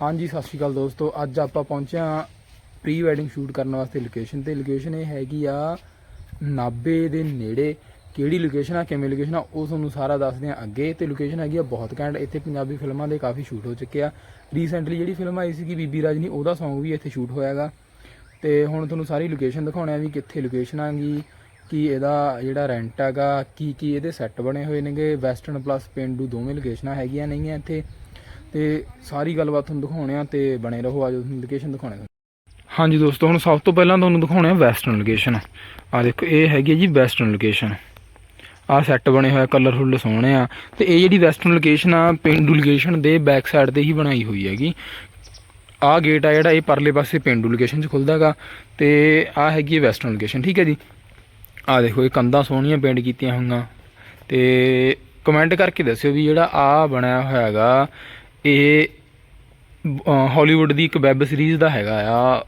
ਹਾਂਜੀ, ਸਤਿ ਸ਼੍ਰੀ ਅਕਾਲ ਦੋਸਤੋ। ਅੱਜ ਆਪਾਂ ਪਹੁੰਚੇ ਹਾਂ ਪ੍ਰੀ ਵੈਡਿੰਗ ਸ਼ੂਟ ਕਰਨ ਵਾਸਤੇ ਲੋਕੇਸ਼ਨ ਤੇ। ਲੋਕੇਸ਼ਨ ਇਹ ਹੈਗੀ ਆ ਨਾਬੇ ਦੇ ਨੇੜੇ। ਕਿਹੜੀ ਲੋਕੇਸ਼ਨ ਆ, ਕਿਵੇਂ ਲੋਕੇਸ਼ਨ ਆ, ਉਹ ਤੁਹਾਨੂੰ ਸਾਰਾ ਦੱਸਦੇ ਆ ਅੱਗੇ। ਤੇ ਲੋਕੇਸ਼ਨ ਹੈਗੀ ਆ ਬਹੁਤ ਘੈਂਟ। ਇੱਥੇ ਪੰਜਾਬੀ ਫਿਲਮਾਂ ਦੇ ਕਾਫੀ ਸ਼ੂਟ ਹੋ ਚੁੱਕੇ ਆ। ਰੀਸੈਂਟਲੀ ਜਿਹੜੀ ਫਿਲਮ ਆਈ ਸੀ ਕਿ ਬੀਬੀ ਰਾਜਨੀ, ਉਹਦਾ Song ਵੀ ਇੱਥੇ ਸ਼ੂਟ ਹੋਇਆਗਾ ਤੇ ਹੁਣ ਤੁਹਾਨੂੰ ਸਾਰੀ ਲੋਕੇਸ਼ਨ ਦਿਖਾਉਣੇ ਆ ਵੀ ਕਿੱਥੇ ਲੋਕੇਸ਼ਨ ਆਗੀ ਕੀ ਇਹਦਾ ਜਿਹੜਾ ਰੈਂਟ ਹੈਗਾ ਕੀ ਕੀ ਇਹਦੇ ਸੈੱਟ ਬਣੇ ਹੋਏ ਨੇਗੇ। ਵੈਸਟਰਨ ਪਲੱਸ ਪਿੰਡੂ ਦੋਵੇਂ ਲੋਕੇਸ਼ਨਾਂ ਹੈਗੀਆਂ ਨਹੀਂ ਨੇਗੀਆਂ ਇੱਥੇ। ਤੇ ਸਾਰੀ ਗੱਲਬਾਤ ਤੁਹਾਨੂੰ ਦਿਖਾਉਣੇ ਆ ਤੇ ਬਣੇ ਰਹੋ, ਆਜੋ ਤੁਹਾਨੂੰ ਲੋਕੇਸ਼ਨ ਦਿਖਾਉਣੇ ਹਾਂਜੀ ਦੋਸਤੋ, ਹੁਣ ਸਭ ਤੋਂ ਪਹਿਲਾਂ ਤੁਹਾਨੂੰ ਦਿਖਾਉਣੇ ਆ ਵੈਸਟਰਨ ਲੋਕੇਸ਼ਨ ਆ ਦੇਖੋ, ਇਹ ਹੈਗੀ ਹੈ ਜੀ ਵੈਸਟਰਨ ਲੋਕੇਸ਼ਨ ਆ ਸੈੱਟ ਬਣੇ ਹੋਇਆ ਕਲਰਫੁੱਲ ਸੋਹਣੇ ਆ। ਤੇ ਇਹ ਜਿਹੜੀ ਵੈਸਟਰਨ ਲੋਕੇਸ਼ਨ ਆ, ਪਿੰਡੂ ਲੋਕੇਸ਼ਨ ਦੇ ਬੈਕ ਸਾਈਡ ਤੇ ਹੀ ਬਣਾਈ ਹੋਈ ਹੈਗੀ। ਆ ਗੇਟ ਆ ਜਿਹੜਾ, ਇਹ ਪਰਲੇ ਪਾਸੇ ਪਿੰਡੂ ਲੋਕੇਸ਼ਨ 'ਚ ਖੁੱਲਦਾ ਹੈਗਾ। ਤੇ ਆ ਹੈਗੀ ਵੈਸਟਰਨ ਲੋਕੇਸ਼ਨ ਠੀਕ ਹੈ ਜੀ? ਆ ਦੇਖੋ, ਇਹ ਕੰਧਾਂ ਸੋਹਣੀਆਂ ਪੇਂਟ ਕੀਤੀਆਂ ਹੋਈਆਂ। ਤੇ ਕਮੈਂਟ ਕਰਕੇ ਦੱਸਿਓ ਵੀ ਜਿਹੜਾ ਆ ਬਣਿਆ ਹੋਇਆ ਹੈਗਾ ਇਹ ਹਾਲੀਵੁੱਡ ਦੀ ਇੱਕ ਵੈਬ ਸੀਰੀਜ਼ ਦਾ ਹੈਗਾ ਆ,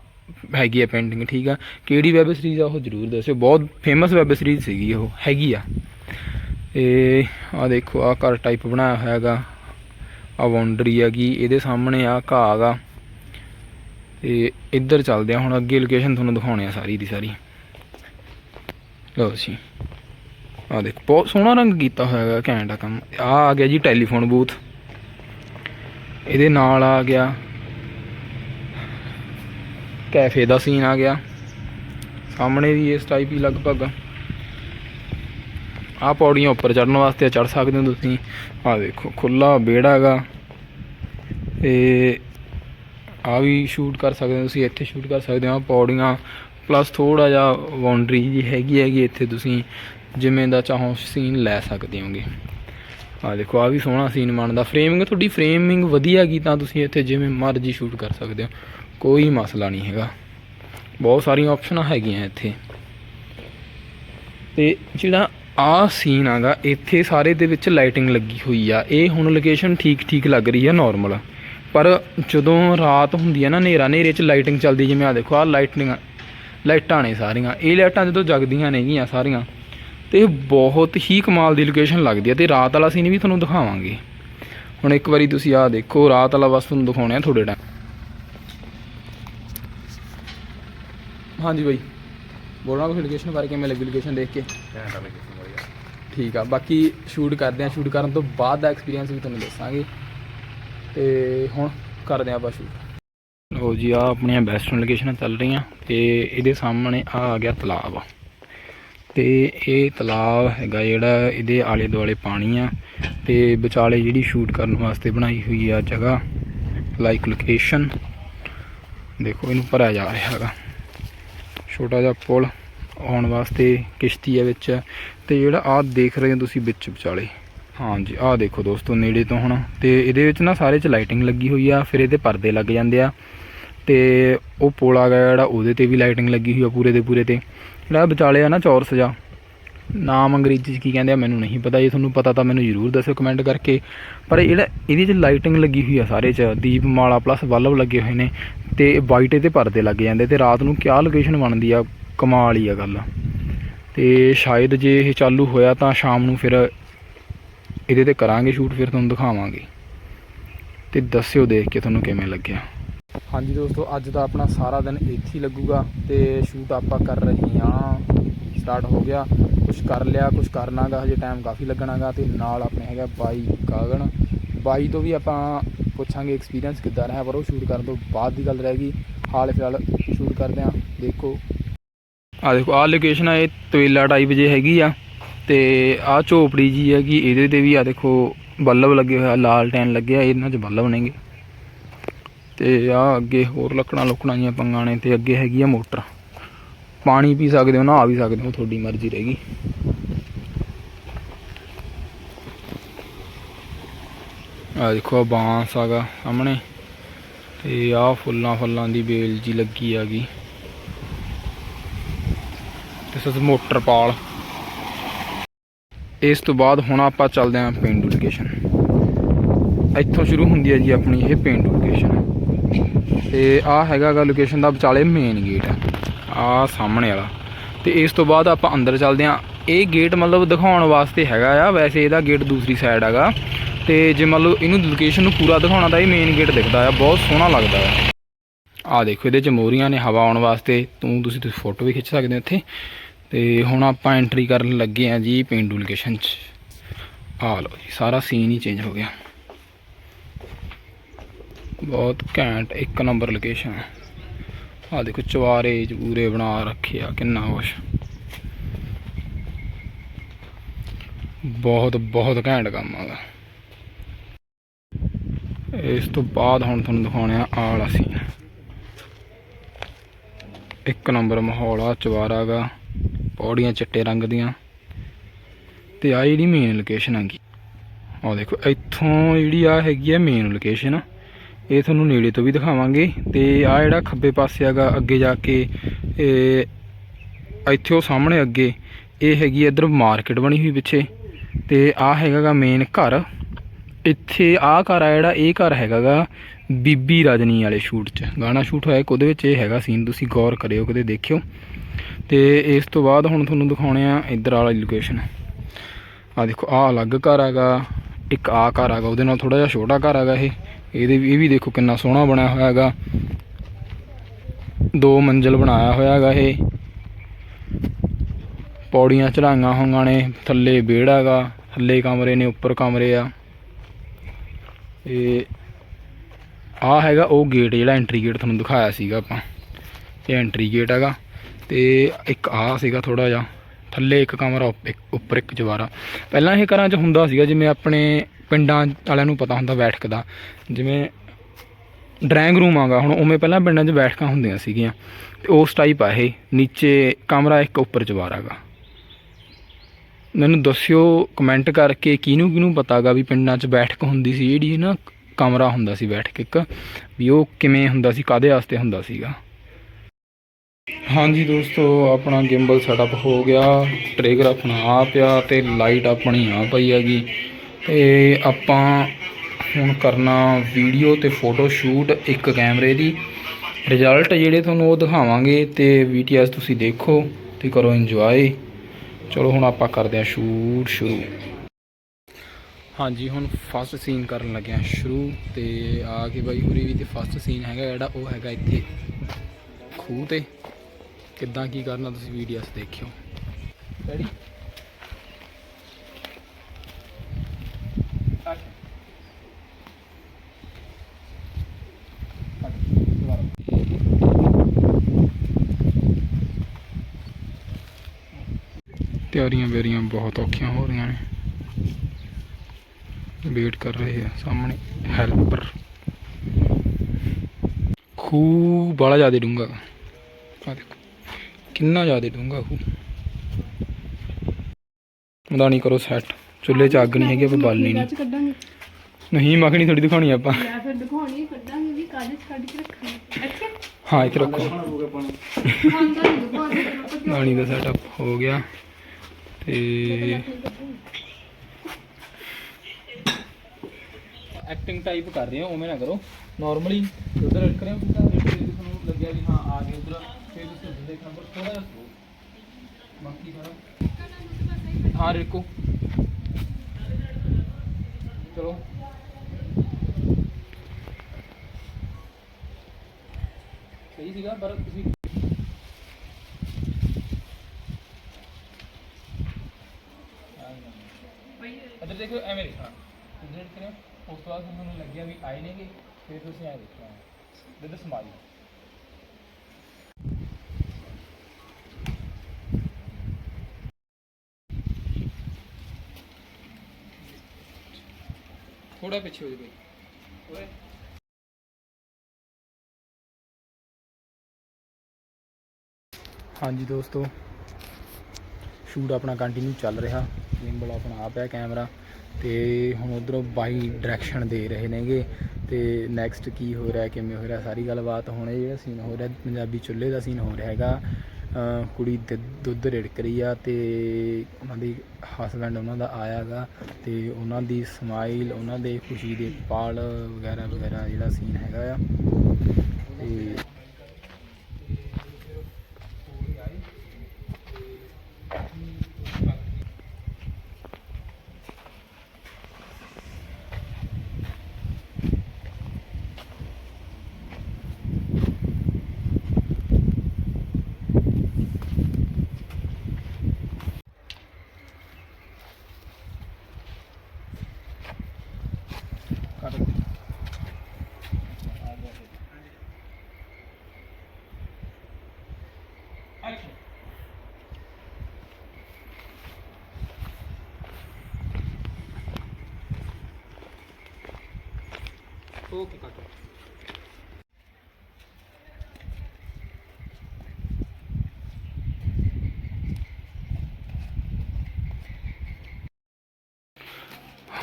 ਹੈਗੀ ਆ ਪੇਂਟਿੰਗ ਠੀਕ ਆ? ਕਿਹੜੀ ਵੈਬ ਸੀਰੀਜ਼ ਆ ਉਹ ਜਰੂਰ ਦੱਸਿਓ। ਬਹੁਤ ਫੇਮਸ ਵੈਬ ਸੀਰੀਜ਼ ਸੀਗੀ ਉਹ, ਹੈਗੀ ਆ। ਇਹ ਆ ਦੇਖੋ ਆ ਘਰ ਟਾਈਪ ਬਣਾਇਆ ਹੋਇਆ ਹੈਗਾ। ਆ ਬਾਉਂਡਰੀ ਹੈਗੀ ਇਹਦੇ ਸਾਹਮਣੇ ਆ ਘਾਹ ਹੈਗਾ ਤੇ ਇੱਧਰ ਚੱਲਦੇ ਆ, ਹੁਣ ਅੱਗੇ ਲੋਕੇਸ਼ਨ ਤੁਹਾਨੂੰ ਦਿਖਾਉਣੇ ਆ ਸਾਰੀ ਦੀ ਸਾਰੀ। ਲਓ ਜੀ। ਆ ਦੇਖੋ, ਬਹੁਤ ਸੋਹਣਾ ਰੰਗ ਕੀਤਾ ਹੋਇਆ ਹੈਗਾ, ਘੈਂਟ ਆ ਕੰਮ। ਆ ਆ ਗਿਆ ਜੀ ਟੈਲੀਫੋਨ ਬੂਥ ਇਹਦੇ ਨਾਲ ਆ ਗਿਆ। ਕੈਫੇ ਦਾ ਸੀਨ ਆ ਗਿਆ। ਸਾਹਮਣੇ ਵੀ ਇਸ ਟਾਈਪ ਹੀ ਲਗਭਗ। ਆ ਪੌੜੀਆਂ ਉੱਪਰ ਚੜਨ ਵਾਸਤੇ ਚੜ ਸਕਦੇ ਹੋ ਤੁਸੀਂ। ਆ ਦੇਖੋ ਖੁੱਲਾ ਵਿਹੜਾ ਹੈਗਾ। ਤੇ ਆ ਵੀ ਸ਼ੂਟ ਕਰ ਸਕਦੇ ਹੋ ਤੁਸੀਂ, ਇੱਥੇ ਸ਼ੂਟ ਕਰ ਸਕਦੇ ਹੋ ਪੌੜੀਆਂ। ਪਲੱਸ ਥੋੜਾ ਜਿਹਾ ਬਾਉਂਡਰੀ ਜੀ ਹੈਗੀ ਹੈਗੀ ਇੱਥੇ ਤੁਸੀਂ, ਜਿਵੇਂ ਦਾ ਚਾਹੋ ਸੀਨ ਲੈ ਸਕਦੇ ਹੋਗੇ। ਆ ਦੇਖੋ ਆ ਵੀ ਸੋਹਣਾ ਸੀਨ ਬਣਦਾ। ਫਰੇਮਿੰਗ ਤੁਹਾਡੀ ਫਰੇਮਿੰਗ ਵਧੀਆ ਹੈਗੀ ਤਾਂ ਤੁਸੀਂ ਇੱਥੇ ਜਿਵੇਂ ਮਰਜ਼ੀ ਸ਼ੂਟ ਕਰ ਸਕਦੇ ਹੋ। ਕੋਈ ਮਸਲਾ ਨਹੀਂ ਹੈਗਾ। ਬਹੁਤ ਸਾਰੀਆਂ ਆਪਸ਼ਨਾਂ ਹੈਗੀਆਂ ਇੱਥੇ। ਤੇ ਜਿਹੜਾ ਆ ਸੀਨ ਆਗਾ, ਇੱਥੇ ਸਾਰੇ ਦੇ ਵਿੱਚ ਲਾਈਟਿੰਗ ਲੱਗੀ ਹੋਈ ਆ। ਇਹ ਹੁਣ ਲੋਕੇਸ਼ਨ ਠੀਕ ਠੀਕ ਲੱਗ ਰਹੀ ਆ ਨਾਰਮਲ ਪਰ ਜਦੋਂ ਰਾਤ ਹੁੰਦੀ ਹੈ ਨਾ ਹਨੇਰਾ ਹਨੇਰੇ 'ਚ ਲਾਈਟਿੰਗ ਚੱਲਦੀ ਜਿਵੇਂ ਆ ਦੇਖੋ ਆ ਲਾਈਟਿੰਗ ਲਾਈਟਾਂ ਨੇ ਸਾਰੀਆਂ। ਇਹ ਲਾਈਟਾਂ ਜਦੋਂ ਜਗਦੀਆਂ ਨੇਗੀਆਂ ਸਾਰੀਆਂ ਤੇ ਇਹ ਬਹੁਤ ਹੀ ਕਮਾਲ ਦੀ ਲੋਕੇਸ਼ਨ ਲੱਗਦੀ ਆ ਤੇ ਰਾਤ ਵਾਲਾ ਸੀਨ ਵੀ ਤੁਹਾਨੂੰ ਦਿਖਾਵਾਂਗੇ। ਹੁਣ ਇੱਕ ਵਾਰੀ ਤੁਸੀਂ ਆਹ ਦੇਖੋ ਰਾਤ ਵਾਲਾ ਬਸ ਤੁਹਾਨੂੰ ਦਿਖਾਉਣੇ ਆ ਥੋੜੇ ਟਾਈਮ ਹਾਂਜੀ ਬਾਈ। ਬੋਲਣਾ ਕੋਈ ਲੋਕੇਸ਼ਨ ਬਾਰੇ ਕਿਵੇਂ ਲੱਗੀ ਲੋਕੇਸ਼ਨ ਦੇਖ ਕੇ? ਠੀਕ ਆ ਬਾਕੀ ਸ਼ੂਟ ਕਰਦੇ ਆ ਸ਼ੂਟ ਕਰਨ ਤੋਂ ਬਾਅਦ ਦਾ ਐਕਸਪੀਰੀਅੰਸ ਵੀ ਤੁਹਾਨੂੰ ਦੱਸਾਂਗੇ। ਤੇ ਹੁਣ ਕਰਦੇ ਆ ਆਪਾਂ ਸ਼ੂਟ ਲੋ ਜੀ ਆ ਆਪਣੀਆਂ ਵੈਸਟਰਨ ਲੋਕੇਸ਼ਨਾਂ ਚੱਲ ਰਹੀਆਂ ਤੇ ਇਹਦੇ ਸਾਹਮਣੇ ਆ ਆ ਗਿਆ ਤਲਾਬ। ਤੇ ਇਹ ਤਲਾਬ ਹੈਗਾ ਜਿਹੜਾ ਇਹਦੇ ਆਲੇ ਦੁਆਲੇ ਪਾਣੀ ਆ ਤੇ ਵਿਚਾਲੇ ਜਿਹੜੀ ਸ਼ੂਟ ਕਰਨ ਵਾਸਤੇ ਬਣਾਈ ਹੋਈ ਆ ਜਗ੍ਹਾ ਲਾਈਕ ਲੋਕੇਸ਼ਨ ਦੇਖੋ, ਇਹਨੂੰ ਭਰਿਆ ਜਾ ਰਿਹਾ ਹੈਗਾ। ਛੋਟਾ ਜਿਹਾ ਪੁਲ ਆਉਣ ਵਾਸਤੇ ਕਿਸ਼ਤੀ ਹੈ ਵਿੱਚ। ਤੇ ਜਿਹੜਾ ਆਹ ਦੇਖ ਰਹੇ ਹੋ ਤੁਸੀਂ ਵਿੱਚ ਵਿਚਾਲੇ। ਹਾਂਜੀ, ਆਹ ਦੇਖੋ ਦੋਸਤੋ, ਨੇੜੇ ਤੋਂ ਹੁਣ। ਤੇ ਇਹਦੇ ਵਿੱਚ ਨਾ ਸਾਰੇ ਚ ਲਾਈਟਿੰਗ ਲੱਗੀ ਹੋਈ ਆ, ਫਿਰ ਇਹਦੇ ਪਰਦੇ ਲੱਗ ਜਾਂਦੇ ਆ। ਤੇ ਉਹ ਪੁਲ ਆ ਗਿਆ ਜਿਹੜਾ, ਉਹਦੇ ਤੇ ਵੀ ਲਾਈਟਿੰਗ ਲੱਗੀ ਹੋਈ ਆ ਪੂਰੇ ਦੇ ਪੂਰੇ ਤੇ। ਜਿਹੜਾ ਵਿਚਾਲੇ ਆ ਨਾ ਚੌਰਸ ਜਾ। ਨਾਮ ਅੰਗਰੇਜ਼ੀ ਚ ਕੀ ਕਹਿੰਦੇ ਆ ਮੈਨੂੰ ਨਹੀਂ ਪਤਾ, ਜੇ ਤੁਹਾਨੂੰ ਪਤਾ ਤਾਂ ਮੈਨੂੰ ਜ਼ਰੂਰ ਦੱਸਿਓ ਕਮੈਂਟ ਕਰਕੇ। ਪਰ ਇਹ ਜਿਹੜਾ ਇਹਦੇ ਚ ਲਾਈਟਿੰਗ ਲੱਗੀ ਹੋਈ ਆ ਸਾਰੇ ਚ ਦੀਪਮਾਲਾ ਪਲੱਸ ਬਲਬ ਲੱਗੇ ਹੋਏ ਨੇ, ਤੇ ਵਾਈਟ ਇਹਦੇ ਪਰਦੇ ਲੱਗ ਜਾਂਦੇ, ਤੇ ਰਾਤ ਨੂੰ ਕਿਆ ਲੋਕੇਸ਼ਨ ਬਣਦੀ ਆ, ਕਮਾਲ ਹੀ ਆ ਗੱਲ। ਤੇ ਸ਼ਾਇਦ ਜੇ ਇਹ ਚਾਲੂ ਹੋਇਆ ਤਾਂ ਸ਼ਾਮ ਨੂੰ ਫਿਰ ਇਹਦੇ ਤੇ ਕਰਾਂਗੇ ਸ਼ੂਟ ਫਿਰ ਤੁਹਾਨੂੰ ਦਿਖਾਵਾਂਗੇ। ਤੇ ਦੱਸਿਓ ਦੇਖ ਕੇ ਤੁਹਾਨੂੰ ਕਿਵੇਂ ਲੱਗਿਆ। ਹਾਂਜੀ ਦੋਸਤੋ, ਅੱਜ ਦਾ ਆਪਣਾ ਸਾਰਾ ਦਿਨ ਇੱਥੇ ਹੀ ਲੱਗੂਗਾ ਤੇ ਸ਼ੂਟ ਆਪਾਂ ਕਰ ਰਹੇ ਹਾਂ। ਸਟਾਰਟ ਹੋ ਗਿਆ। ਕੁਝ ਕਰ ਲਿਆ ਕੁਝ ਕਰਨਾਗਾ, ਹਜੇ ਟਾਈਮ ਕਾਫੀ ਲੱਗਣਾਗਾ ਤੇ ਨਾਲ ਆਪਣੇ ਹੈਗਾ ਬਾਈ ਕਾਗਣ ਬਾਈ ਤੋਂ ਵੀ ਆਪਾਂ ਪੁੱਛਾਂਗੇ ਐਕਸਪੀਰੀਅੰਸ ਕਿੱਦਾਂ ਰਿਹਾ, ਪਰ ਉਹ ਸ਼ੂਟ ਕਰਨ ਤੋਂ ਬਾਅਦ ਦੀ ਗੱਲ ਰਹੇਗੀ ਹਾਲ ਫਿਲਹਾਲ ਸ਼ੂਟ ਕਰਦੇ ਹਾਂ, ਦੇਖੋ। ਆ ਦੇਖੋ ਆ ਲੋਕੇਸ਼ਨ ਆ, ਇਹ ਤਵੇਲਾ ਟਾਈਪ ਜੇ ਹੈਗੀ ਆ ਤੇ ਆ ਝੋਪੜੀ ਜੀ ਹੈਗੀ, ਇਹਦੇ ਤੇ ਵੀ ਆ ਦੇਖੋ, ਬੱਲਬ ਲੱਗੇ ਹੋਇਆ ਲਾਲ ਟੈਨ ਲੱਗਿਆ ਇਹਨਾਂ 'ਚ ਬੱਲਬ ਨੇਗੇ। ਤੇ ਆ ਅੱਗੇ ਹੋਰ ਲੱਕੜਾਂ ਲੁਕੜਾਂ ਜੀਆਂ ਪੰਗਾਂ ਨੇ ਤੇ ਅੱਗੇ ਹੈਗੀ ਆ ਮੋਟਰ। ਪਾਣੀ ਪੀ ਸਕਦੇ ਹੋ, ਨਹਾ ਵੀ ਸਕਦੇ ਹੋ, ਤੁਹਾਡੀ ਮਰਜ਼ੀ ਰਹੇਗੀ। ਆ ਦੇਖੋ ਆ ਬਾਂਸ ਆਗਾ ਸਾਹਮਣੇ ਤੇ ਆ ਫੁੱਲਾਂ ਫੁੱਲਾਂ ਦੀ ਬੇਲ ਜੀ ਲੱਗੀ ਆਗੀ ਦਿਸ ਇਜ਼ ਮੋਟਰ ਪਾਲ। ਇਸ ਤੋਂ ਬਾਅਦ ਹੁਣ ਆਪਾਂ ਚੱਲਦੇ ਹਾਂ ਪੇਂਡੂ ਲੋਕੇਸ਼ਨ ਇੱਥੋਂ ਸ਼ੁਰੂ ਹੁੰਦੀ ਹੈ ਜੀ ਆਪਣੀ ਇਹ ਪੇਂਡੂ ਲੋਕੇਸ਼ਨ ਤੇ ਆ ਹੈਗਾਗਾ ਲੋਕੇਸ਼ਨ ਦਾ ਵਿਚਾਲੇ ਮੇਨ ਗੇਟ ਆ। ਸਾਹਮਣੇ ਵਾਲਾ। ਤੇ ਇਸ ਤੋਂ ਬਾਅਦ ਆਪਾਂ ਅੰਦਰ ਚੱਲਦੇ ਹਾਂ ਇਹ ਗੇਟ ਮਤਲਬ ਦਿਖਾਉਣ ਵਾਸਤੇ ਹੈਗਾ ਆ। ਵੈਸੇ ਇਹਦਾ ਗੇਟ ਦੂਸਰੀ ਸਾਈਡ ਹੈਗਾ। ਤੇ ਜੇ ਮਤਲਬ ਇਹਨੂੰ ਲੋਕੇਸ਼ਨ ਨੂੰ ਪੂਰਾ ਦਿਖਾਉਣਾ ਤਾਂ ਇਹ ਮੇਨ ਗੇਟ ਦਿਖਦਾ ਆ। ਬਹੁਤ ਸੋਹਣਾ ਲੱਗਦਾ ਆ। ਆ ਦੇਖੋ, ਇਹਦੇ ਚ ਮੋਰੀਆਂ ਨੇ ਹਵਾ ਆਉਣ ਵਾਸਤੇ। ਤੂੰ, ਤੁਸੀਂ ਤੁਸੀਂ ਫੋਟੋ ਵੀ ਖਿੱਚ ਸਕਦੇ ਹੋ ਇੱਥੇ। ਤੇ ਹੁਣ ਆਪਾਂ ਐਂਟਰੀ ਕਰਨ ਲੱਗੇ ਆ ਜੀ ਪੇਂਡੂ ਲੋਕੇਸ਼ਨ ਚ। ਆ ਲਓ ਜੀ, ਸਾਰਾ ਸੀਨ ਹੀ ਚੇਂਜ ਹੋ ਗਿਆ। ਬਹੁਤ ਘੈਂਟ ਇੱਕ ਨੰਬਰ ਲੋਕੇਸ਼ਨ ਹੈ। ਆ ਦੇਖੋ ਚਵਾਰੇ ਜਬੂਰੇ ਬਣਾ ਰੱਖੇ ਆ, ਕਿੰਨਾ ਕੁਛ। ਬਹੁਤ ਬਹੁਤ ਘੈਂਟ ਕੰਮ ਆਗਾ ਇਸ ਤੋਂ ਬਾਅਦ ਹੁਣ ਤੁਹਾਨੂੰ ਦਿਖਾਉਣੇ ਆ ਆਹ ਵਾਲਾ ਸੀਨ ਇੱਕ ਨੰਬਰ ਮਾਹੌਲ ਆ ਚਵਾਰਾ ਗਾ ਪੌੜੀਆਂ ਚਿੱਟੇ ਰੰਗ ਦੀਆਂ। ਤੇ ਆ ਜਿਹੜੀ ਮੇਨ ਲੋਕੇਸ਼ਨ ਹੈਗੀ ਆ ਦੇਖੋ, ਇੱਥੋਂ ਜਿਹੜੀ ਆ ਹੈਗੀ ਆ ਮੇਨ ਲੋਕੇਸ਼ਨ ਇਹ ਤੁਹਾਨੂੰ ਨੇੜੇ ਤੋਂ ਵੀ ਦਿਖਾਵਾਂਗੇ ਤੇ ਆ ਜਿਹੜਾ ਖੱਬੇ ਪਾਸੇ ਹੈਗਾ ਅੱਗੇ ਜਾ ਕੇ, ਇਹ ਇੱਥੇ ਉਹ ਸਾਹਮਣੇ ਅੱਗੇ, ਇਹ ਹੈਗੀ ਆ ਇੱਧਰ ਮਾਰਕੀਟ ਬਣੀ ਹੋਈ ਪਿੱਛੇ ਤੇ ਆ ਹੈਗਾਗਾ ਮੇਨ ਘਰ। ਇੱਥੇ ਆ ਘਰ ਆ ਜਿਹੜਾ, ਇਹ ਘਰ ਹੈਗਾਗਾ ਬੀਬੀ ਰਜਨੀ ਵਾਲੇ ਸ਼ੂਟ 'ਚ। ਗਾਣਾ ਸ਼ੂਟ ਹੋਇਆ ਇੱਕ ਉਹਦੇ ਵਿੱਚ ਇਹ ਹੈਗਾ ਸੀਨ ਤੁਸੀਂ ਗੌਰ ਕਰਿਓ, ਕਦੇ ਦੇਖਿਓ। ਤੇ ਇਸ ਤੋਂ ਬਾਅਦ ਹੁਣ ਤੁਹਾਨੂੰ ਦਿਖਾਉਣੇ ਆ ਇੱਧਰ ਵਾਲੀ ਲੋਕੇਸ਼ਨ ਆ ਦੇਖੋ ਆ ਅਲੱਗ ਘਰ ਹੈਗਾ। ਇੱਕ ਆ ਘਰ ਹੈਗਾ, ਉਹਦੇ ਨਾਲ ਥੋੜਾ ਜਿਹਾ ਛੋਟਾ ਘਰ ਹੈਗਾ ਇਹ। ਇਹਦੇ ਵੀ, ਇਹ ਵੀ ਦੇਖੋ ਕਿੰਨਾ ਸੋਹਣਾ ਬਣਿਆ ਹੋਇਆ ਹੈਗਾ। ਦੋ ਮੰਜ਼ਲ ਬਣਾਇਆ ਹੋਇਆ ਹੈਗਾ ਇਹ। ਪੌੜੀਆਂ ਚੜਾਈਆਂ ਹੋਈਆਂ ਨੇ, ਥੱਲੇ ਵਿਹੜਾ ਹੈਗਾ, ਥੱਲੇ ਕਮਰੇ ਨੇ, ਉੱਪਰ ਕਮਰੇ ਆ। ਤੇ ਆ ਹੈਗਾ ਉਹ ਗੇਟ ਜਿਹੜਾ ਐਂਟਰੀ ਗੇਟ ਤੁਹਾਨੂੰ ਦਿਖਾਇਆ ਸੀਗਾ ਆਪਾਂ। ਇਹ ਐਂਟਰੀ ਗੇਟ ਹੈਗਾ। ਤੇ ਇੱਕ ਆ ਸੀਗਾ ਥੋੜਾ ਜਿਹਾ। ਥੱਲੇ ਇੱਕ ਕਮਰਾ ਉੱਪ- ਇੱਕ- ਉੱਪਰ ਇੱਕ ਜਵਾਰਾ। ਪਹਿਲਾਂ ਇਹ ਘਰਾਂ 'ਚ ਹੁੰਦਾ ਸੀਗਾ, ਜਿਵੇਂ ਆਪਣੇ ਪਿੰਡਾਂ ਵਾਲਿਆਂ ਨੂੰ ਪਤਾ ਹੁੰਦਾ ਬੈਠਕ ਦਾ ਜਿਵੇਂ ਡਰਾਇੰਗ ਰੂਮ ਆਗਾ, ਹੁਣ ਉਵੇਂ ਪਹਿਲਾਂ ਪਿੰਡਾਂ 'ਚ ਬੈਠਕਾਂ ਹੁੰਦੀਆਂ ਸੀਗੀਆਂ। ਤੇ ਉਸ ਟਾਈਪ ਆ ਇਹ, ਨੀਚੇ ਕਮਰਾ ਇੱਕ, ਉੱਪਰ ਜਵਾਰਾ ਗਾ। ਮੈਨੂੰ ਦੱਸਿਓ ਕਮੈਂਟ ਕਰਕੇ ਕਿਹਨੂੰ ਕਿਹਨੂੰ ਪਤਾਗਾ ਵੀ ਪਿੰਡਾਂ 'ਚ ਬੈਠਕ ਹੁੰਦੀ ਸੀ, ਜਿਹੜੀ ਨਾ ਕਮਰਾ ਹੁੰਦਾ ਸੀ ਬੈਠਕ ਇੱਕ, ਵੀ ਉਹ ਕਿਵੇਂ ਹੁੰਦਾ ਸੀ ਕਾਦੇ ਵਾਸਤੇ ਹੁੰਦਾ ਸੀਗਾ? ਹਾਂਜੀ ਦੋਸਤੋ, ਆਪਣਾ ਗਿੰਬਲ ਸੈਟਅਪ ਹੋ ਗਿਆ। ਟ੍ਰਿਗਰ ਆਪਣਾ ਆ ਪਿਆ ਤੇ ਲਾਈਟ ਆਪਣੀ ਆ ਪਈ ਹੈਗੀ। ਤੇ ਆਪਾਂ ਹੁਣ ਕਰਨਾ ਵੀਡੀਓ ਤੇ ਫੋਟੋ ਸ਼ੂਟ ਇੱਕ ਕੈਮਰੇ ਦੀ। ਰਿਜ਼ਲਟ ਜਿਹੜੇ ਤੁਹਾਨੂੰ ਉਹ ਦਿਖਾਵਾਂਗੇ ਤੇ ਵੀਟੀਐਸ ਤੁਸੀਂ ਦੇਖੋ ਤੇ ਕਰੋ ਇੰਜੋਏ ਚਲੋ ਹੁਣ ਆਪਾਂ ਕਰਦੇ ਹਾਂ ਸ਼ੂਟ ਸ਼ੁਰੂ। ਹਾਂਜੀ, ਹੁਣ ਫਸਟ ਸੀਨ ਕਰਨ ਲੱਗਿਆ ਸ਼ੁਰੂ ਤੇ ਆ ਕੇ ਬਾਈ ਹੁਰੀ ਵੀ ਤੇ ਫਸਟ ਸੀਨ ਹੈਗਾ ਜਿਹੜਾ, ਉਹ ਹੈਗਾ ਇੱਥੇ ਖੂਹ ਤੇ। ਕਿੱਦਾਂ ਕੀ ਕਰਨਾ ਤੁਸੀਂ ਵੀਡੀਓਸ ਦੇਖਿਓ। ਰੈਡੀ ਤਿਆਰੀਆਂ ਬੇਰੀਆਂ ਬਹੁਤ ਔਖੀਆਂ ਹੋ ਰਹੀਆਂ ਨੇ। ਵੇਟ ਕਰ ਰਹੇ ਆ ਸਾਹਮਣੇ ਹੈਲਪਰ ਖੂਹ ਬੜਾ ਜ਼ਿਆਦਾ ਡੂੰਘਾ। ਆ ਦੇਖੋ। ਕਿੰਨਾ ਜ਼ਿਆਦਾ ਡੂੰਘਾ ਖੂਹ ਉਹਦਾ ਨਹੀਂ ਕਰੋ ਸੈੱਟ ਚੁੱਲ੍ਹੇ 'ਚ ਅੱਗ ਨਹੀਂ ਹੈਗੀ ਆਪਾਂ ਬਾਲਣੀ ਨਹੀਂ। ਕੱਢਾਂਗੇ ਨਹੀਂ ਮੱਖਣੀ ਥੋੜੀ ਦਿਖਾਉਣੀ ਆਪਾਂ। ਜਾਂ ਫਿਰ ਦਿਖਾਉਣੀ ਕੱਢਾਂਗੇ ਵੀ ਚ ਕੱਢ ਕੇ ਰੱਖਾਂਗੇ ਅੱਛਾ ਹਾਂ ਇੱਥੇ ਰੱਖੋ। ਪਾਣੀ। ਦਾ ਸੈਟਅਪ ਹੋ ਗਿਆ। ਤੇ ਐਕਟਿੰਗ ਟਾਈਪ ਕਰ ਰਹੇ ਹੋ, ਉਵੇਂ ਨਾ ਕਰੋ। ਨਾਰਮਲੀ ਉਧਰ ਰੱਖ ਰਹੇ ਤਾਂ ਤੁਹਾਨੂੰ ਲੱਗਿਆ ਵੀ ਹਾਂ, ਆ ਗਏ ਉਧਰ ਫਿਰ ਤੁਸੀਂ ਉਧਰ ਦੇਖਣਾ, ਪਰ ਥੋੜਾ ਜਿਹਾ slow। ਬਾਕੀ ਸਾਰਾ। ਹਾਂ ਰਿਕੋ ਚਲੋ। ਸਹੀ ਸੀਗਾ, ਪਰ ਤੁਸੀਂ ਇੱਧਰ ਦੇਖੋ, ਐਵੇਂ ਲਿਖਣਾ ਇੱਧਰ ਕਰਿਓ। ਉਸ ਤੋਂ ਬਾਅਦ ਤੁਹਾਨੂੰ ਲੱਗਿਆ ਵੀ ਆਏ ਨੇਗੇ ਫਿਰ ਤੁਸੀਂ ਐਂ ਦੇਖਣਾ ਵਿਦ ਸਮਾਈਲ ਥੋੜਾ ਪਿੱਛੇ ਹੋ ਜਾ ਬਈ। ਓਏ। ਹਾਂਜੀ ਦੋਸਤੋ ਸ਼ੂਟ ਆਪਣਾ ਕੰਟੀਨਿਊ ਚੱਲ ਰਿਹਾ। ਗਿੰਬਲ ਆਪਣਾ ਆ ਪਿਆ ਕੈਮਰਾ ਤੇ ਹੁਣ ਉਧਰੋਂ ਬਾਈ ਡਾਇਰੈਕਸ਼ਨ ਦੇ ਰਹੇ ਨੇਗੇ ਤੇ ਨੈਕਸਟ ਕੀ ਹੋ ਰਿਹਾ, ਕਿਵੇਂ ਹੋ ਰਿਹਾ, ਸਾਰੀ ਗੱਲਬਾਤ ਹੁਣ ਇਹ ਜਿਹੜਾ ਸੀਨ ਹੋ ਰਿਹਾ, ਪੰਜਾਬੀ ਚੁੱਲ੍ਹੇ ਦਾ ਸੀਨ ਹੋ ਰਿਹਾ ਹੈਗਾ। ਕੁੜੀ ਦੁ- ਦੁੱਧ ਰਿੜਕ ਰਹੀ ਆ ਤੇ ਉਹਨਾਂ ਦੀ ਹਸਬੈਂਡ ਉਹਨਾਂ ਦਾ ਆਇਆਗਾ ਤੇ ਉਹਨਾਂ ਦੀ ਸਮਾਈਲ ਉਹਨਾਂ ਦੇ ਖੁਸ਼ੀ ਦੇ ਪਲ ਵਗੈਰਾ ਵਗੈਰਾ ਜਿਹੜਾ ਸੀਨ ਹੈਗਾ ਆ। ਤੇ ਓਕੇ ਕਾਕਾ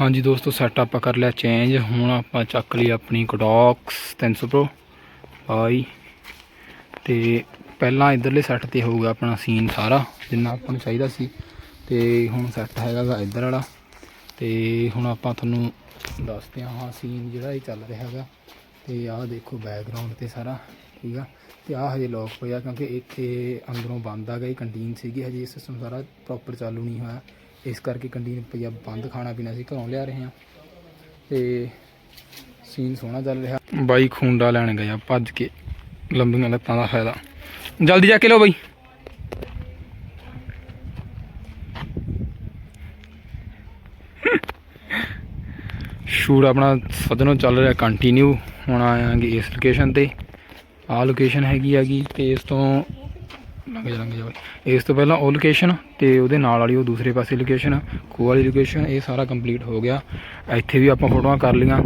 ਹਾਂਜੀ ਦੋਸਤੋ ਸੈਟ ਆਪਾਂ ਕਰ ਲਿਆ ਚੇਂਜ ਹੁਣ ਆਪਾਂ ਚੱਕ ਲਈ ਆਪਣੀ ਕੋਡੌਕਸ 300 ਪ੍ਰੋ ਬਾਈ। ਤੇ ਪਹਿਲਾਂ ਇਧਰਲੇ ਸੈੱਟ ਤੇ ਹੋਊਗਾ ਆਪਣਾ ਸੀਨ ਸਾਰਾ, ਜਿੰਨਾ ਆਪਾਂ ਨੂੰ ਚਾਹੀਦਾ ਸੀ। ਤੇ ਹੁਣ ਸੈੱਟ ਹੈਗਾ ਗਾ ਇੱਧਰ ਵਾਲਾ। ਤੇ ਹੁਣ ਆਪਾਂ ਤੁਹਾਨੂੰ ਦੱਸਦੇ ਹਾਂ ਹਾਂ ਸੀਨ ਜਿਹੜਾ ਇਹ ਚੱਲ ਰਿਹਾ ਹੈਗਾ। ਤੇ ਆਹ ਦੇਖੋ ਬੈਕਗ੍ਰਾਉਂਡ ਤੇ ਸਾਰਾ, ਠੀਕ ਆ? ਤੇ ਆਹ ਹਜੇ ਲੋਕ ਹੋਇਆ, ਕਿਉਂਕਿ ਇੱਥੇ ਅੰਦਰੋਂ ਬੰਦ ਆ ਗਈ, ਕੰਟੀਨ ਸੀਗੀ। ਹਜੇ ਇਹ ਸਿਸਟਮ ਸਾਰਾ ਪ੍ਰੋਪਰ ਚਾਲੂ ਨਹੀਂ ਹੋਇਆ। ਇਸ ਕਰਕੇ ਕੰਟੀਨ ਪਈਆ ਬੰਦ ਖਾਣਾ ਪੀਣਾ ਸੀ ਘਰੋਂ ਲਿਆ ਰਹੇ ਹਾਂ। ਤੇ ਸੀਨ ਸੋਹਣਾ ਚੱਲ ਰਿਹਾ। ਬਾਈ ਖੁੰਡਾ ਲੈਣ ਗਿਆ ਭੱਜ ਕੇ ਲੰਬੀਆਂ ਲੱਤਾਂ ਦਾ ਫਾਇਦਾ। ਜਲਦੀ ਜਾ ਕੇ ਲਓ ਬਾਈ। ਸ਼ੂਟ ਆਪਣਾ ਸਦਨੋਂ ਚੱਲ ਰਿਹਾ ਕੰਟੀਨਿਊ ਹੁਣ ਆਵਾਂਗੇ ਇਸ ਲੋਕੇਸ਼ਨ ਤੇ। ਆਹ ਲੋਕੇਸ਼ਨ ਹੈਗੀ ਹੈਗੀ, ਤੇ ਇਸ ਤੋਂ ਲੰਘ ਜਾ ਲੰਘ ਜਾ ਬਾਈ। ਇਸ ਤੋਂ ਪਹਿਲਾਂ ਉਹ ਲੋਕੇਸ਼ਨ ਤੇ ਉਹਦੇ ਨਾਲ ਵਾਲੀ ਉਹ ਦੂਸਰੇ ਪਾਸੇ ਲੋਕੇਸ਼ਨ ਖੂਹ ਵਾਲੀ ਲੋਕੇਸ਼ਨ ਇਹ ਸਾਰਾ ਕੰਪਲੀਟ ਹੋ ਗਿਆ। ਇੱਥੇ ਵੀ ਆਪਾਂ ਫੋਟੋਆਂ ਕਰ ਲਈਆਂ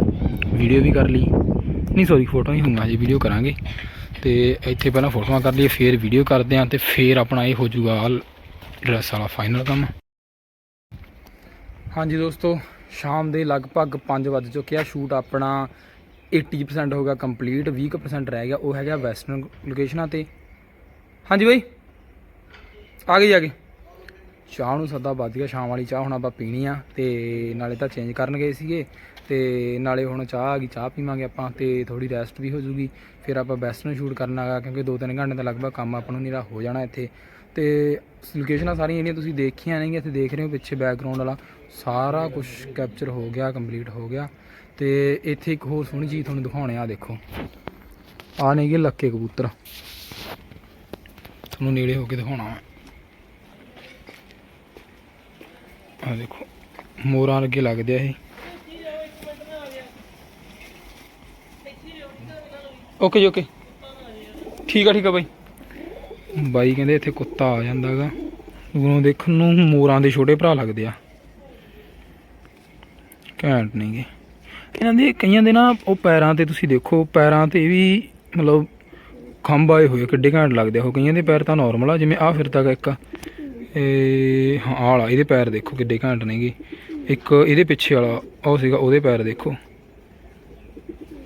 ਵੀਡੀਓ ਵੀ ਕਰ ਲਈ। ਨਹੀਂ ਸੌਰੀ ਫੋਟੋਆਂ ਹੀ ਹੋਊਗਾ ਜੀ ਵੀਡੀਓ ਕਰਾਂਗੇ। ਤੇ ਇੱਥੇ ਪਹਿਲਾਂ ਫੋਟੋਆਂ ਕਰ ਲਈਏ, ਫਿਰ ਵੀਡੀਓ ਕਰਦੇ ਆਂ ਤੇ ਫਿਰ ਆਪਣਾ ਇਹ ਹੋ ਜਾਊਗਾ ਡਰੈਸ ਵਾਲਾ ਫਾਈਨਲ ਕੰਮ। ਹਾਂਜੀ ਦੋਸਤੋ, ਸ਼ਾਮ ਦੇ ਲਗਭਗ 5 ਵੱਜ ਚੁੱਕਿਆ ਸ਼ੂਟ ਆਪਣਾ 80% ਹੋ ਗਿਆ ਕੰਪਲੀਟ 20% ਰਹਿ ਗਿਆ। ਉਹ ਹੈਗਾ ਵੈਸਟਰਨ ਲੋਕੇਸ਼ਨਾਂ ਤੇ। ਹਾਂਜੀ ਬਾਈ? ਆ ਗਈ ਆ ਗਈ। ਚਾਹ ਨੂੰ ਸੱਦਾ ਵੱਧ ਗਿਆ, ਸ਼ਾਮ ਵਾਲੀ ਚਾਹ ਹੁਣ ਆਪਾਂ ਪੀਣੀ ਆ ਤੇ ਨਾਲੇ ਤਾਂ ਚੇਂਜ ਕਰਨ ਗਏ ਸੀਗੇ ਤੇ ਨਾਲੇ ਹੁਣ ਚਾਹ ਆ ਗਈ, ਚਾਹ ਪੀਵਾਂਗੇ ਆਪਾਂ ਤੇ ਥੋੜੀ ਰੈਸਟ ਵੀ ਹੋ ਜੂਗੀ। ਫਿਰ ਆਪਾਂ ਵੈਸਟਰਨ ਸ਼ੂਟ ਕਰਨਾ ਹੈਗਾ ਕਿਉਂਕਿ 2-3 ਘੰਟੇ ਦਾ ਲਗਭਗ ਕੰਮ ਆਪਾਂ ਨੂੰ ਨੀਰਾ ਹੋ ਜਾਣਾ ਇੱਥੇ। ਤੇ ਲੋਕੇਸ਼ਨਾਂ ਸਾਰੀਆਂ ਜਿਹੜੀਆਂ ਤੁਸੀਂ ਦੇਖੀਆਂ ਨੇਗੀਆਂ ਇੱਥੇ ਦੇਖ ਰਹੇ ਹੋ ਪਿੱਛੇ ਬੈਕਗ੍ਰਾਉਂਡ ਵਾਲਾ। ਸਾਰਾ ਕੁਝ ਕੈਪਚਰ ਹੋ ਗਿਆ ਕੰਪਲੀਟ ਹੋ ਗਿਆ। ਤੇ ਇੱਥੇ ਇੱਕ ਹੋਰ ਸੋਹਣੀ ਚੀਜ਼ ਤੁਹਾਨੂੰ ਦਿਖਾਉਣੇ ਆ, ਦੇਖੋ। ਆ ਨੇਗੇ ਲੱਕੇ ਕਬੂਤਰ। ਤੁਹਾਨੂੰ ਨੇੜੇ ਹੋ ਕੇ ਦਿਖਾਉਣਾ ਮੈਂ ਆ ਦੇਖੋ, ਮੋਰਾਂ ਅੱਗੇ ਲੱਗਦੇ ਆ ਇਹ। ਓਕੇ ਜੀ ਓਕੇ ਠੀਕ ਆ ਠੀਕ ਆ ਬਾਈ। ਬਾਈ ਕਹਿੰਦੇ ਇੱਥੇ ਕੁੱਤਾ ਆ ਜਾਂਦਾਗਾ ਉਹਨੂੰ ਦੇਖਣ ਨੂੰ ਮੋਰਾਂ ਦੇ ਛੋਟੇ ਭਰਾ ਲੱਗਦੇ ਆ। ਘੈਂਟ ਨੇਗੇ ਇਹਨਾਂ ਦੇ ਕਈਆਂ ਦੇ ਨਾ ਉਹ ਪੈਰਾਂ ਤੇ ਤੁਸੀਂ ਦੇਖੋ, ਪੈਰਾਂ ਤੇ ਵੀ ਮਤਲਬ ਖੰਭ ਆਏ ਹੋਏ ਕਿੱਡੇ ਘੈਂਟ ਲੱਗਦੇ ਆ। ਉਹ ਕਈਆਂ ਦੇ ਪੈਰ ਤਾਂ ਨਾਰਮਲ ਆ, ਜਿਵੇਂ ਆ ਫਿਰਦਾ ਗਾ ਇੱਕ। ਇਹ ਵਾਲਾ ਇਹਦੇ ਪੈਰ ਦੇਖੋ ਕਿੱਡੇ ਘੈਂਟ ਨੇਗੇ। ਇੱਕ ਇਹਦੇ ਪਿੱਛੇ ਵਾਲਾ ਉਹ ਸੀਗਾ ਉਹਦੇ ਪੈਰ ਦੇਖੋ।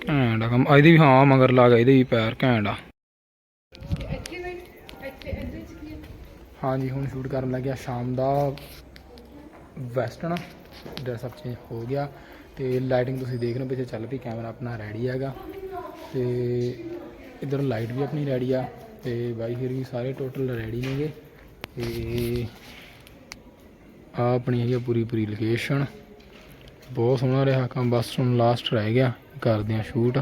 ਆ ਕੰਮ। ਇਹਦੇ ਵੀ ਹਾਂ ਮਗਰ ਲਾ ਗਿਆ ਇਹਦੇ ਵੀ ਪੈਰ ਹੈ? ਹਾਂਜੀ ਹੁਣ ਸ਼ੂਟ ਕਰਨ ਲੱਗਿਆ ਸ਼ਾਮ ਦਾ ਵੈਸਟਰਨ। ਡਰੈਸ ਅਪ ਚੇਂਜ ਹੋ ਗਿਆ। ਤੇ ਲਾਈਟਿੰਗ ਤੁਸੀਂ ਦੇਖ ਰਹੇ ਹੋ ਪਿੱਛੇ ਚੱਲ ਪਈ ਕੈਮਰਾ ਆਪਣਾ ਰੈਡੀ ਹੈਗਾ। ਤੇ ਇਧਰ ਲਾਈਟ ਵੀ ਆਪਣੀ ਰੈਡੀ ਆ। ਤੇ ਬਾਈ ਫਿਰ ਵੀ ਸਾਰੇ ਟੋਟਲ ਰੈਡੀ ਨੇਗੇ। ਤੇ ਆ ਆਪਣੀ ਹੈਗੀ ਪੂਰੀ ਪੂਰੀ ਲੋਕੇਸ਼ਨ ਬਹੁਤ ਸੋਹਣਾ ਰਿਹਾ ਕੰਮ ਬਸ ਹੁਣ ਲਾਸਟ ਰਹਿ ਗਿਆ ਕਰਦੇ ਆ ਸ਼ੂਟ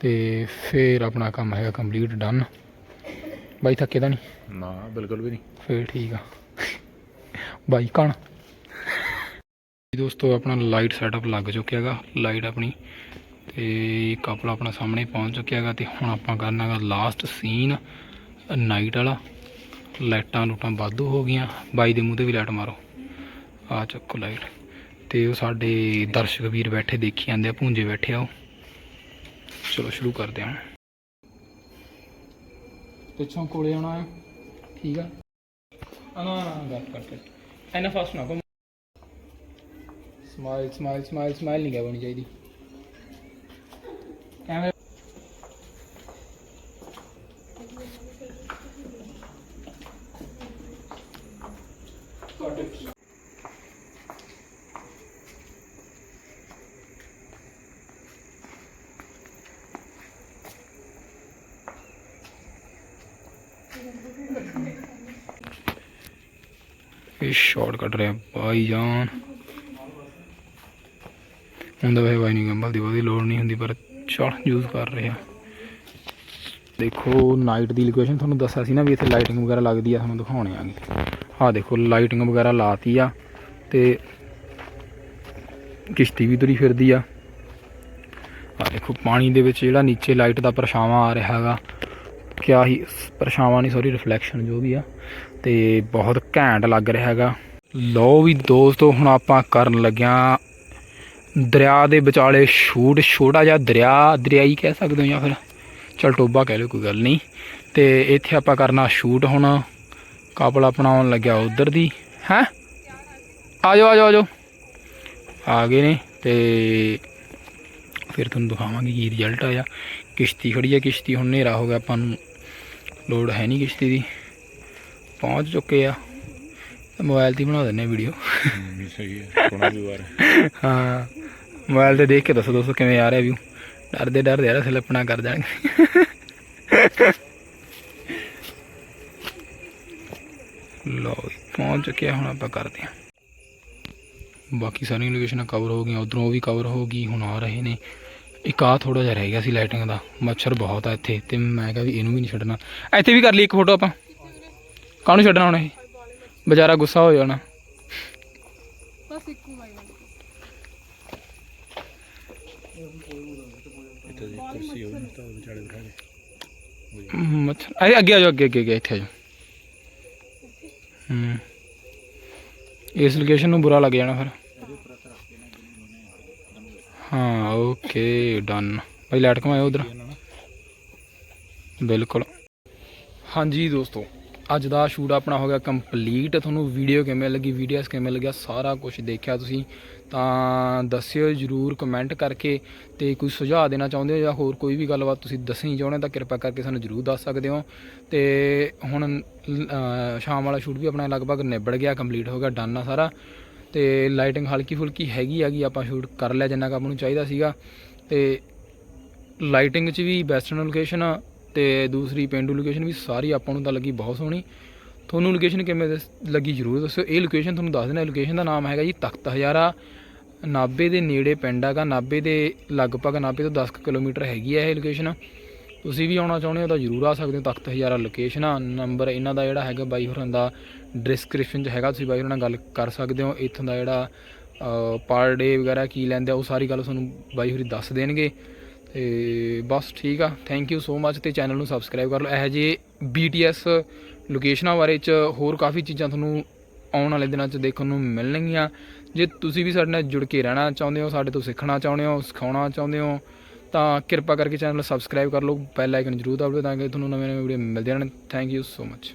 ਤੇ ਫਿਰ ਆਪਣਾ ਕੰਮ ਹੈਗਾ ਕੰਪਲੀਟ ਡਨ ਬਾਈ ਥੱਕੇ ਤਾਂ ਨਹੀਂ? ਨਾ ਬਿਲਕੁਲ ਵੀ ਨਹੀਂ। ਫੇਰ ਠੀਕ ਆ। ਬਾਈ ਕਣ। ਦੋਸਤੋ ਆਪਣਾ ਲਾਈਟ ਸੈਟਅਪ ਲੱਗ ਚੁੱਕਿਆ ਹੈਗਾ ਲਾਈਟ ਆਪਣੀ। ਤੇ ਕਪਲ ਆਪਣਾ ਸਾਹਮਣੇ ਪਹੁੰਚ ਚੁੱਕਿਆ ਹੈਗਾ ਤੇ ਹੁਣ ਆਪਾਂ ਕਰਨਾ ਹੈਗਾ ਲਾਸਟ ਸੀਨ ਨਾਈਟ ਵਾਲਾ। ਲਾਈਟਾਂ ਲੂਟਾਂ ਵਾਧੂ ਹੋ ਗਈਆਂ। ਬਾਈ ਦੇ ਮੂੰਹ ਤੇ ਵੀ ਲਾਈਟ ਮਾਰੋ। ਆ ਚੱਕੋ ਲਾਈਟ। ਤੇ ਉਹ ਸਾਡੇ ਦਰਸ਼ਕ ਵੀਰ ਬੈਠੇ ਦੇਖੀ ਜਾਂਦੇ ਆ, ਭੂੰਜੇ ਬੈਠੇ ਆ ਉਹ। ਚਲੋ ਸ਼ੁਰੂ ਕਰਦੇ ਹਾਂ। ਪਿੱਛੋਂ ਕੋਲੇ ਆਉਣਾ ਹੈ। ਠੀਕ ਆ। ਆ ਨਾ ਕਰਕੇ। ਐਨਾ ਫਾਸਟ ਨਾ ਕੋ ਸਮਾਈਲ ਸਮਾਈਲ ਸਮਾਈਲ ਸਮਾਈਲ ਨਹੀਂ ਗਾਵਣੀ ਚਾਹੀਦੀ। ਕੈਮਰਾ ਇਹ ਸ਼ਾਟ ਕੱਢ ਰਿਹਾ ਭਾਈ ਜਾਨ। ਹੁੰਦਾ ਵੇ ਬਾਈ ਗੰਬਲ ਦੀ ਬਹੁਤੀ ਲੋੜ ਨਹੀਂ ਹੁੰਦੀ, ਪਰ ਚਲ ਯੂਜ਼ ਕਰ ਰਿਹਾ ਦੇਖੋ ਨਾਈਟ ਦੀ ਲੋਕੇਸ਼ਨ ਤੁਹਾਨੂੰ ਦੱਸਿਆ ਸੀ ਨਾ ਵੀ ਇੱਥੇ ਲਾਈਟਿੰਗ ਵਗੈਰਾ ਲੱਗਦੀ ਆ, ਤੁਹਾਨੂੰ ਦਿਖਾਉਣੇ ਆਗੇ। ਆਹ ਦੇਖੋ ਲਾਈਟਿੰਗ ਵਗੈਰਾ ਲਾਤੀ ਆ ਤੇ ਕਿਸ਼ਤੀ ਵੀ ਤੁਰੀ ਫਿਰਦੀ ਆ। ਆਹ ਦੇਖੋ, ਪਾਣੀ ਦੇ ਵਿੱਚ ਜਿਹੜਾ ਨੀਚੇ ਲਾਈਟ ਦਾ ਪਰਛਾਵਾਂ ਆ ਰਿਹਾ ਹੈਗਾ। ਕਿਆ ਹੀ ਪਰਛਾਵਾਂ ਨਹੀਂ ਸੌਰੀ ਰਿਫਲੈਕਸ਼ਨ ਜੋ ਵੀ ਆ। ਤੇ ਬਹੁਤ ਘੈਂਟ ਲੱਗ ਰਿਹਾ ਹੈਗਾ। ਲੋ ਵੀ ਦੋਸਤੋ, ਹੁਣ ਆਪਾਂ ਕਰਨ ਲੱਗਿਆ ਦਰਿਆ ਦੇ ਵਿਚਾਲੇ ਛੂਟ ਛੋਟਾ ਜਿਹਾ ਦਰਿਆ, ਦਰਿਆਈ ਕਹਿ ਸਕਦੇ ਹੋ ਜਾਂ ਫਿਰ ਚਲ ਟੋਬਾ ਕਹਿ ਲਓ, ਕੋਈ ਗੱਲ ਨਹੀਂ। ਤੇ ਇੱਥੇ ਆਪਾਂ ਕਰਨਾ ਸ਼ੂਟ ਹੁਣ। ਕਪਲ ਆਪਣਾ ਆਉਣ ਲੱਗਿਆ ਉਧਰ ਦੀ। ਹੈ? ਆ ਜਾਓ ਆ ਜਾਓ ਆ ਜਾਓ ਆ ਗਏ ਨੇ ਤੇ ਫਿਰ ਤੁਹਾਨੂੰ ਦਿਖਾਵਾਂਗੇ ਕੀ ਰਿਜ਼ਲਟ ਆਇਆ। ਕਿਸ਼ਤੀ ਖੜੀ ਹੈ ਕਿਸ਼ਤੀ ਹੁਣ ਹਨੇਰਾ ਹੋ ਗਿਆ ਆਪਾਂ ਨੂੰ। ਲੋਡ ਹੈ ਨਹੀਂ ਕਿਸ਼ਤੀ ਦੀ। ਪਹੁੰਚ ਚੁੱਕੇ ਆ। ਮੋਬਾਈਲ ਤੇ ਬਣਾ ਦਿੰਨੇ ਵੀਡੀਓ ਸਹੀ ਹੈ ਸੋਹਣਾ ਵੀ ਵਾਰ। ਹਾਂ ਮੋਬਾਈਲ ਤੇ ਦੇਖ ਕੇ ਦੱਸੋ ਦੋਸਤੋ ਕਿਵੇਂ ਆ ਰਿਹਾ ਵਿਊ ਡਰਦੇ ਡਰਦੇ ਯਾਰ ਸਲਿੱਪਣਾ ਕਰ ਜਾਣਗੇ। ਜੀ, ਪਹੁੰਚ ਚੁੱਕਿਆ ਹੁਣ ਆਪਾਂ ਕਰਦੇ ਹਾਂ। ਬਾਕੀ ਸਾਰੀਆਂ ਲੋਕੇਸ਼ਨਾਂ ਕਵਰ ਹੋ ਗਈਆਂ ਉਧਰੋਂ ਉਹ ਵੀ ਕਵਰ ਹੋ ਗਈ ਹੁਣ ਆ ਰਹੇ ਨੇ। ਇੱਕ ਆ ਥੋੜਾ ਜਿਹਾ ਰਹਿ ਗਿਆ ਸੀ ਲਾਈਟਿੰਗ ਦਾ ਮੱਛਰ ਬਹੁਤ ਆ ਇੱਥੇ ਤੇ ਮੈਂ ਕਿਹਾ ਵੀ ਇਹਨੂੰ ਵੀ ਨਹੀਂ ਛੱਡਣਾ। ਇੱਥੇ ਵੀ ਕਰ ਲਈ ਇੱਕ ਫੋਟੋ ਆਪਾਂ। ਕਾਹਨੂੰ ਛੱਡਣਾ ਹੁਣ ਇਹ? ਵਿਚਾਰਾ ਗੁੱਸਾ ਹੋ ਜਾਣਾ। ਬਸ ਇੱਕੋ ਵਾਈ ਮੱਛਰ। ਆ ਅੱਗੇ ਆ ਜਾਓ ਅੱਗੇ ਅੱਗੇ ਅੱਗੇ ਇੱਥੇ ਆ ਜਾਓ। ਹੂੰ। ਇਸ ਲੋਕੇਸ਼ਨ ਨੂੰ ਬੁਰਾ ਲੱਗ ਜਾਣਾ ਫਿਰ ਹਾਂ ਓਕੇ ਡਨ ਭਾਈ ਲਾਈਟ ਕਮਾਇਓ ਉਧਰ। ਬਿਲਕੁਲ। ਹਾਂਜੀ ਦੋਸਤੋ, ਅੱਜ ਦਾ ਸ਼ੂਟ ਆਪਣਾ ਹੋ ਗਿਆ ਕੰਪਲੀਟ ਤੁਹਾਨੂੰ ਵੀਡੀਓ ਕਿਵੇਂ ਲੱਗੀ ਵੀਡੀਓਸ ਕਿਵੇਂ ਲੱਗਿਆ, ਸਾਰਾ ਕੁਝ ਦੇਖਿਆ ਤੁਸੀਂ। ਤਾਂ ਦੱਸਿਓ ਜਰੂਰ ਕਮੈਂਟ ਕਰਕੇ ਤੇ ਕੋਈ ਸੁਝਾਅ ਦੇਣਾ ਚਾਹੁੰਦੇ ਹੋ ਜਾਂ ਹੋਰ ਕੋਈ ਵੀ ਗੱਲਬਾਤ ਤੁਸੀਂ ਦੱਸਣੀ ਚਾਹੁੰਦੇ ਤਾਂ ਕਿਰਪਾ ਕਰਕੇ ਸਾਨੂੰ ਜਰੂਰ ਦੱਸ ਸਕਦੇ ਹੋ। ਤੇ ਹੁਣ ਸ਼ਾਮ ਵਾਲਾ ਸ਼ੂਟ ਵੀ ਆਪਣਾ ਲਗਭਗ ਨਿਬੜ ਗਿਆ ਕੰਪਲੀਟ ਹੋ ਗਿਆ ਡਨ ਆ ਸਾਰਾ। ਤੇ ਲਾਈਟਿੰਗ ਹਲਕੀ ਫੁਲਕੀ ਹੈਗੀ ਹੈਗੀ ਆਪਾਂ ਸ਼ੂਟ ਕਰ ਲਿਆ ਜਿੰਨਾ ਕੁ ਆਪਾਂ ਨੂੰ ਚਾਹੀਦਾ ਸੀਗਾ। ਤੇ ਲਾਈਟਿੰਗ 'ਚ ਵੀ ਵੈਸਟਰਨ ਲੋਕੇਸ਼ਨ ਤੇ ਦੂਸਰੀ ਪਿੰਡੂ ਲੋਕੇਸ਼ਨ ਵੀ ਸਾਰੀ ਆਪਾਂ ਨੂੰ ਤਾਂ ਲੱਗੀ ਬਹੁਤ ਸੋਹਣੀ। ਤੁਹਾਨੂੰ ਲੋਕੇਸ਼ਨ ਕਿਵੇਂ ਦਸ- ਲੱਗੀ ਜਰੂਰ ਦੱਸਿਓ। ਇਹ ਲੋਕੇਸ਼ਨ ਤੁਹਾਨੂੰ ਦੱਸ ਦੇਣਾ ਲੋਕੇਸ਼ਨ ਦਾ ਨਾਮ ਹੈਗਾ ਜੀ ਤਖਤ ਹਜ਼ਾਰਾ। ਨਾਬੇ ਦੇ ਨੇੜੇ ਪਿੰਡ ਹੈਗਾ ਨਾਬੇ ਦੇ ਲਗਭਗ ਨਾਬੇ ਤੋਂ 10 ਕੁ ਕਿਲੋਮੀਟਰ ਹੈਗੀ ਹੈ ਇਹ ਲੋਕੇਸ਼ਨ ਤੁਸੀਂ ਵੀ ਆਉਣਾ ਚਾਹੁੰਦੇ ਹੋ ਤਾਂ ਜਰੂਰ ਆ ਸਕਦੇ ਹੋ, ਤਖਤ ਹਜ਼ਾਰਾ ਲੋਕੇਸ਼ਨ ਆ ਨੰਬਰ ਇਹਨਾਂ ਦਾ ਜਿਹੜਾ ਹੈਗਾ ਬਾਈ ਹੋਰਾਂ ਦਾ ਡਿਸਕ੍ਰਿਪਸ਼ਨ 'ਚ ਹੈਗਾ, ਤੁਸੀਂ ਬਾਈ ਹੋਰਾਂ ਨਾਲ ਗੱਲ ਕਰ ਸਕਦੇ ਹੋ, ਇੱਥੋਂ ਦਾ ਜਿਹੜਾ ਪਰ ਡੇ ਵਗੈਰਾ ਕੀ ਲੈਂਦੇ ਆ, ਉਹ ਸਾਰੀ ਗੱਲ ਤੁਹਾਨੂੰ ਬਾਈ ਹੋਰੀ ਦੱਸ ਦੇਣਗੇ। ਤੇ ਬਸ ਠੀਕ ਆ ਥੈਂਕ ਯੂ ਸੋ ਮੱਚ ਤੇ ਚੈਨਲ ਨੂੰ ਸਬਸਕ੍ਰਾਈਬ ਕਰ ਲਓ। ਇਹ ਜੇ BTS ਲੋਕੇਸ਼ਨਾਂ ਬਾਰੇ ਚ ਹੋਰ ਕਾਫੀ ਚੀਜ਼ਾਂ ਤੁਹਾਨੂੰ ਆਉਣ ਵਾਲੇ ਦਿਨਾਂ ਚ ਦੇਖਣ ਨੂੰ ਮਿਲਣਗੀਆਂ। ਜੇ ਤੁਸੀਂ ਵੀ ਸਾਡੇ ਨਾਲ ਜੁੜ ਕੇ ਰਹਿਣਾ ਚਾਹੁੰਦੇ ਹੋ, ਸਾਡੇ ਤੋਂ ਸਿੱਖਣਾ ਚਾਹੁੰਦੇ ਹੋ, ਸਿਖਾਉਣਾ ਚਾਹੁੰਦੇ ਹੋ ਤਾਂ ਕਿਰਪਾ ਕਰਕੇ ਚੈਨਲ ਨੂੰ ਸਬਸਕ੍ਰਾਈਬ ਕਰ ਲਓ ਬੈਲ ਆਈਕਨ ਜ਼ਰੂਰ ਦਬਾਓ ਤਾਂ ਕਿ ਤੁਹਾਨੂੰ ਨਵੇਂ ਨਵੇਂ ਵੀਡੀਓ ਮਿਲਦੇ ਰਹਿਣ। Thank you so much